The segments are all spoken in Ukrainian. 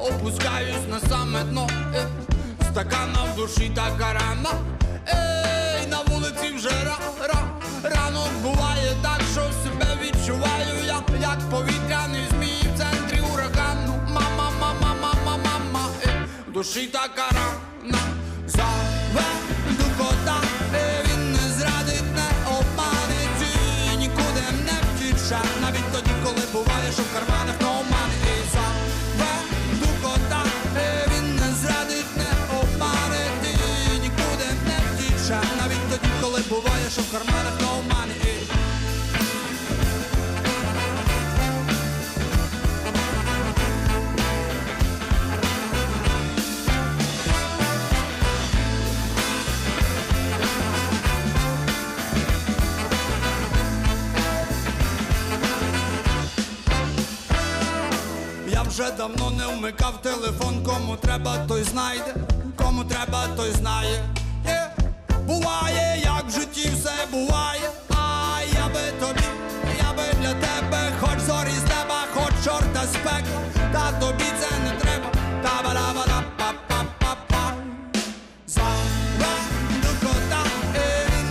опускаюсь на саме дно. Е, Стакана в душі така рана. Ей, на вулиці вже ра, ра, ранок буває так, що себе відчуваю я, як повітряний змій в центрі урагану. Мама, мама, мама, мама, е, в душі така рана. Заведу кота, е, він не зрадить, не обманить нікуди не втіче. Навіть тоді, коли буває, що в карманах що в карманах no money Я вже давно не вмикав телефон, кому треба, той знайде, кому треба, той знає. Є. Буває, як в житті все буває, а я би тобі, я би для тебе, хоч зорі з неба, хоч чорта з пекла, та тобі це не треба, та бара бара па па па па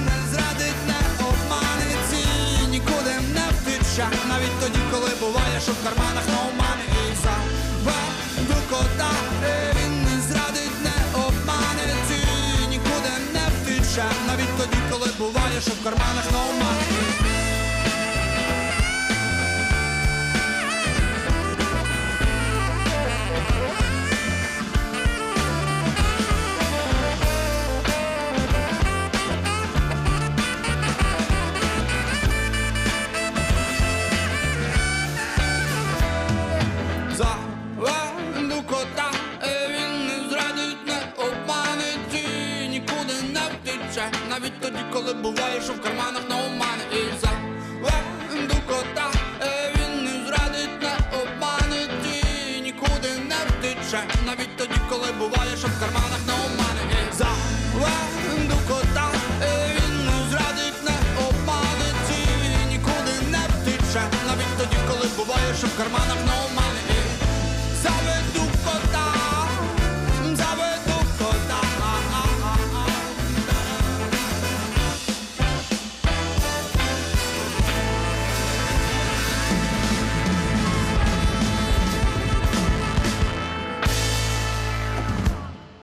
не зрадить, не обманить нікуди не втече. Навіть тоді, коли буває, що в карманах буває, що в карманах no але що в карманах на умани І за легенду кота е, він не зрадить, не обманить І нікуди не втече. Навіть тоді, коли буває, що в карманах на умани І за легенду кота е, він не зрадить, не обманить І нікуди не втече. Навіть тоді, коли буває, що в карманах на